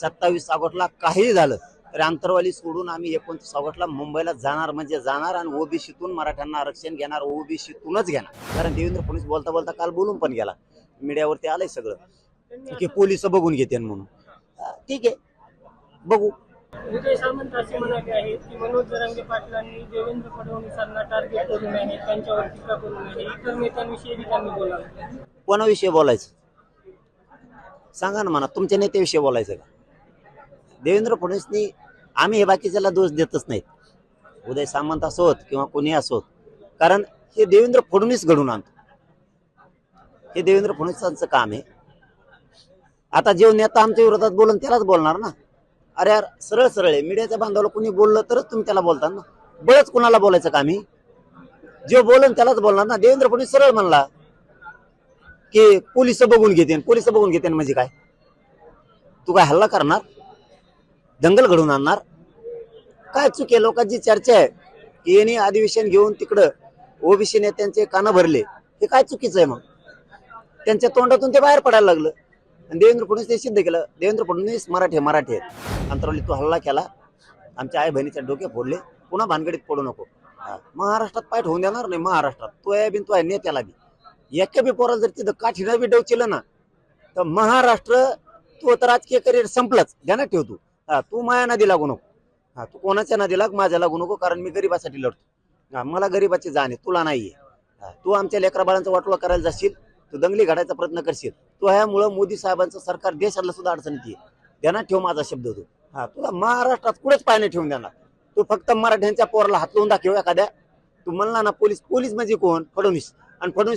सत्तावीस ऑगस्टला काही झालं तरी आंतरवाली सोडून आम्ही एकोणतीस ऑगस्टला मुंबईला जाणार म्हणजे जाणार आणि ओबीसीतून मराठ्यांना आरक्षण घेणार ओबीसीतूनच घेणार. कारण देवेंद्र फडणवीस बोलता बोलता काल बोलून पण गेला. मीडियावरती आलंय सगळं. की पोलीस बघून घेते म्हणून. ठीक आहे. बघू. विजय असे म्हणाले आहेत की मनोज जरांगे पाटलांनी देवेंद्र फडणवीसांना टार्गेट करू नये त्यांच्यावर टीका करू नये इतर नेत्यांविषयी त्यांनी बोलावं. कोणाविषयी बोलायचं? सांगा ना म्हणा तुमच्या नेत्याविषयी बोलायचं का? देवेंद्र फडणवीसनी आम्ही हे बाकीच्याला दोष देतच नाहीत. उदय सामंत असोत किंवा कोणी असोत. कारण हे देवेंद्र फडणवीस घडून आणतो. हे देवेंद्र फडणवीसांचं काम आहे. आता जे नेता आमच्या विरोधात बोलून त्यालाच बोलणार ना? अरे यार सरळ सरळ आहे. मीडियाच्या बांधवाला कोणी बोललं तरच तुम्ही त्याला बोलता ना? बळच कुणाला बोलायचं का आम्ही जे बोलन त्यालाच बोलणार ना? देवेंद्र फडणवीस सरळ म्हणला की पोलीस बघून घेते पोलीस बघून घेते म्हणजे काय? तू काय हल्ला करणार? दंगल घडवून आणणार? काय चुके लोकांची चर्चा आहे. की यांनी अधिवेशन घेऊन तिकडं ओबीसी नेत्यांचे कानं भरले. हे काय चुकीचं आहे मग? त्यांच्या तोंडातून ते बाहेर पडायला लागलं. आणि देवेंद्र फडणवीस ते सिद्ध केलं. देवेंद्र फडणवीस मराठी मराठी आहेत. अंतरावली तू हल्ला केला. आमच्या आई बहिणीच्या डोके फोडले. पुन्हा भानगडीत पडू नको. महाराष्ट्रात पाठ होऊन देणार नाही महाराष्ट्रात. तो आहे बिन तो आहे नेत्याला बी. एका बी पोराला जर तिथं काठीनं बी डवचिलं ना तर महाराष्ट्र तू तर राजकीय करिअर संपलंच. ध्यानात ठेव तू. हा तू माया नदी लागू नको. हा तू कोणाच्या नादी लाग माझ्या लागू नको कारण मी गरीबासाठी लढतो. हा मला गरीबाची जाण आहे तुला नाहीये. हा, तू आमच्या लेकरा बाळांचा वाटोळा करायला जाशील तू दंगली घडायचा प्रयत्न करशील. तू ह्यामुळं मोदी साहेबांचं सरकार देशाला सुद्धा अडचणीत आहे त्यांना ठेव माझा शब्द तू. हा तुला महाराष्ट्रात कुठेच पाय ठेवून देणार. तू फक्त मराठ्यांच्या पोराला हात लावून दाखव एखाद्या. तू म्हणला ना पोलीस पोलीस म्हणजे कोण? फडणवीस. आणि फडणवीस